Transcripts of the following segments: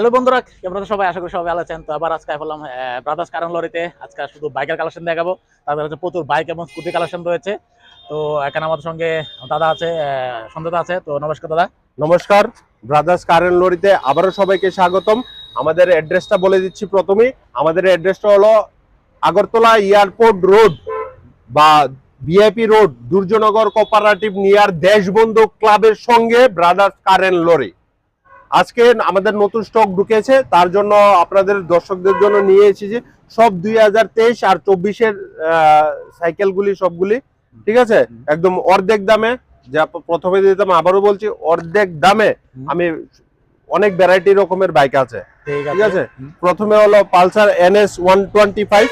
Hello বন্ধুরা আছেন সবাই? আশা করি সবাই ভালো আছেন। তো আবার আজকে বললাম ব্রাদার্স কারণ লরিতে আজকে শুধু বাইকের কালেকশন দেখাবো। তাদের হচ্ছে প্রচুর বাইক এবং স্কুটি কালেকশন রয়েছে। তো এখানে আমাদের সঙ্গে দাদা আছে সন্ধ্যা আছে। তো নমস্কার দাদা। নমস্কার ব্রাদার্স কারেন্ট লরিতে আবারও সবাইকে স্বাগতম। আমাদের অ্যাড্রেসটা বলে দিচ্ছি প্রথমেই। আমাদের অ্যাড্রেসটা হলো আগরতলা এয়ারপোর্ট রোড বা VIP road Durjoynagar cooperative near Deshbandhu ক্লাবের সঙ্গে ব্রাদার্স কারেন্ট লরি আজকে আমাদের নতুন স্টক ঢুকেছে তার জন্য আপনাদের দর্শকদের জন্য নিয়ে এসেছি। যে সব দুই হাজার তেইশ আর চব্বিশের সাইকেলগুলি সবগুলি ঠিক আছে? একদম অর্ধেক দামে যা প্রথমে দিতাম আবারও বলছি অর্ধেক দামে আমি অনেক ভ্যারাইটি রকমের বাইক আছে ঠিক আছে। প্রথমে হলো Pulsar NS one twenty five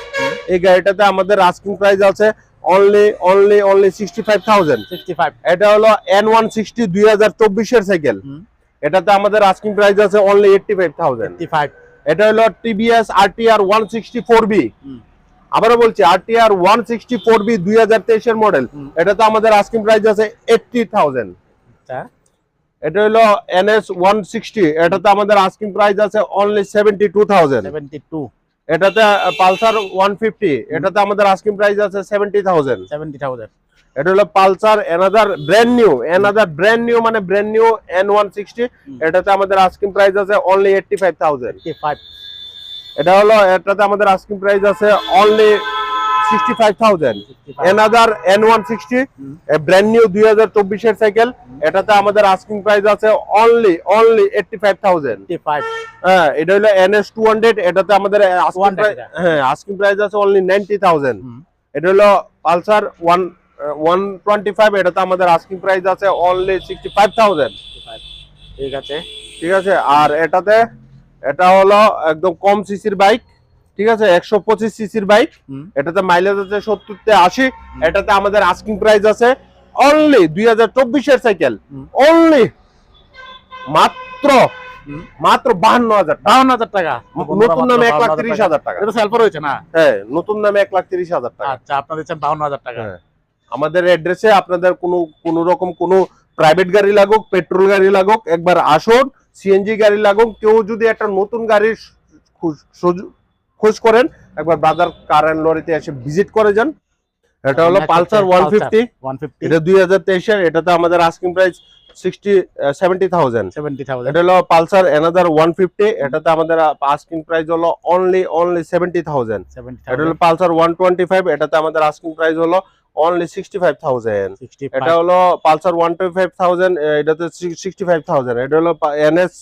এই গাড়িটাতে আমাদের আস্কিং প্রাইস আছে only only only sixty five thousand sixty five এটা হলো এন ওয়ান সিক্সটি দুই হাজার চব্বিশের সাইকেল। এটাতে আমাদের আস্কিং প্রাইস আছে only eighty five thousand fifty five এটা হলো TVS RTR one sixty four B hmm. আবারও বলছি RTR one sixty four B দুই হাজার তেইশের মডেল এটাতে আমাদের আস্কিং প্রাইস আছে এইটটি থাউজেন্ড আচ্ছা এটা হলো এনএস ওয়ান সিক্সটি এটাতে আমাদের আস্কিং প্রাইস আছে only seventy two thousand seventy two এটাতে পালসার ওয়ান ফিফটি এটাতে আমাদের আস্কিং প্রাইস আছে সেভেন্টি থাউজেন্ড সেভেন্টি থাউজেন্ড এটা হলো Pulsar another brand new another brand new মানে brand new N one sixty এটাতে আমাদের আস্কিং প্রাইস আছে অনলি এইটটি ফাইভ থাউজেন্ড এটা হলো এটাতে আমাদের আস্কিং প্রাইস আছে only sixty five thousand another N one sixty. Brand new দুই হাজার চব্বিশের সাইকেল এটাতে আমাদের আস্কিং প্রাইস আছে only only eighty five thousand হ্যাঁ এটা হলো এনএস টু হান্ড্রেড এটাতে আমাদের আস্কিং 200 প্রাইস হ্যাঁ আস্কিং প্রাইস আছে অনলি নাইনটি থাউজেন্ড এটা হলো Pulsar one one twenty five এটাতে আমাদের আস্কিং প্রাইস আছে অনলি সিক্সটি ফাইভ থাউজেন্ড ঠিক আছে। ঠিক আছে? আর এটাতে এটা হলো একদম কম সিসির বাইক। ঠিক আছে? একশো পঁচিশ সিসির বাইক। এটাতে মাইলেজ আছে সত্তর তে আশি এটাতে আমাদের আস্কিং প্রাইস আছে অনলি দুই হাজার চব্বিশের সাইকেল অনলি মাত্র মাত্র বাহান্ন হাজার টাকা। হাজার টাকা। নতুন দামে এক লাখ তিরিশ হাজার টাকা। এটা সেলফ রয়েছে না? হ্যাঁ নতুন দামে এক লাখ তিরিশ হাজার টাকা। আচ্ছা আপনার দিচ্ছেন বাউন্ন হাজার টাকা। হ্যাঁ। আমাদের অ্যাড্রেসে আপনাদের কোনো কোনো রকম কোনো প্রাইভেট গাড়ি লাগুক পেট্রোল গাড়ি লাগুক একবার আসুন সিএনজি গাড়ি লাগুক কেউ যদি একটা নতুন গাড়ির খোঁজ- খোঁজ করেন একবার বাজার কার অ্যান্ড লরিতে এসে ভিজিট করে যান। এটা হলো পালসার ওয়ান ফিফটি 150 এটা দুই হাজার তেইশের এটাতে আমাদের asking price sixty seventy thousand 70,000 এটা হলো পালসার এনাদার ওয়ান ফিফটি এটাতে আমাদের আস্কিং প্রাইস হলো অনলি অনলি সেভেন্টি থাউজেন্ড 70,000 এটা হলো পালসার ওয়ান টোয়েন্টি ফাইভ এটাতে আমাদের আস্কিং প্রাইস হলো অনলি সিক্সটি ফাইভ থাউজেন্ড 65 এটা হলো Pulsar one twenty five thousand এটাতে সিক্সটি ফাইভ থাউজেন্ড এটা হলো এনএস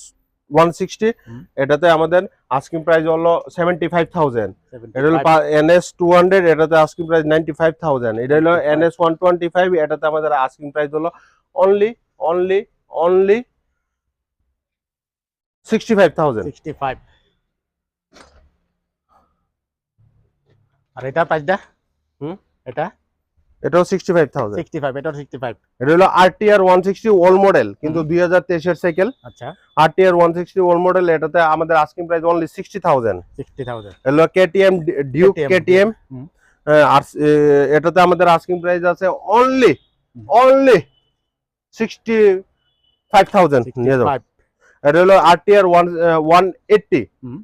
ওয়ান সিক্সটি হুম। এটাতে আমাদের আস্কিং প্রাইস হলো সেভেন্টি ফাইভ থাউজেন্ড 75 এটা হলো এনএস টু হান্ড্রেড এটাতে asking price ninety five thousand এটা হলো 95 এনএস ওয়ান টোয়েন্টি ফাইভ এটাতে আমাদের আস্কিং প্রাইস হলো only only only sixty five thousand 65 আর এটা প্রাইসটা হুম? এটা? এটাও সিক্সটি ফাইভ থাউজেন্ড 65 এটা 65 এটা হলো RTR one sixty old model কিন্তু দুই হাজার তেইশের সাইকেল আচ্ছা। RTR one sixty old model এটাতে আমাদের asking price only sixty thousand 60000 হলো কেটিএম ডিউক কেটিএম। আর এটাতে আমাদের আস্কিং প্রাইস আছে only only sixty five thousand নিয়ে যাব 65 এটা হলো RTR one one eighty hmm.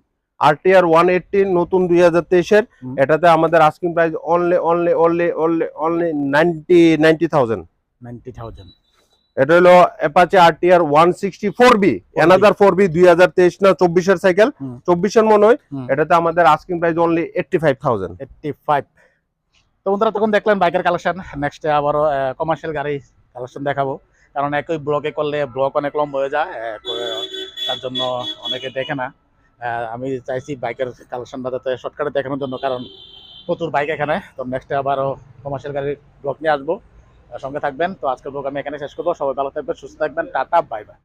RTR one eighty নতুন দুই হাজার তেইশের। এটাতে আমাদের asking price only only only only only ninety ninety thousand 90000 এটা হলো Apache RTR one sixty four B another four B দুই হাজার তেইশ না চব্বিশের সাইকেল। চব্বিশের মনে হয় এটাতে আমাদের asking price only eighty five thousand 85 তো বন্ধুরা তখন দেখলেন বাইকের কালেকশন নেক্সট আবারও কমার্শিয়াল গাড়ি কালেকশন দেখাবো। কারণ একই ব্লকে করলে ব্লক অনেক লম্বা হয়ে যায় তার জন্য অনেকে দেখে না। আমি চাইছি বাইকের কালেকশন যাতে শর্টকাটে দেখানোর জন্য, কারণ প্রচুর বাইক এখানে। তো নেক্সটে আবারও কমার্শিয়াল গাড়ির ব্লক নিয়ে আসব। সঙ্গে থাকবেন। তো আজকের ব্লগ আমি এখানে শেষ করব। সবাই ভালো থাকবেন, সুস্থ থাকবেন। Tata bye bye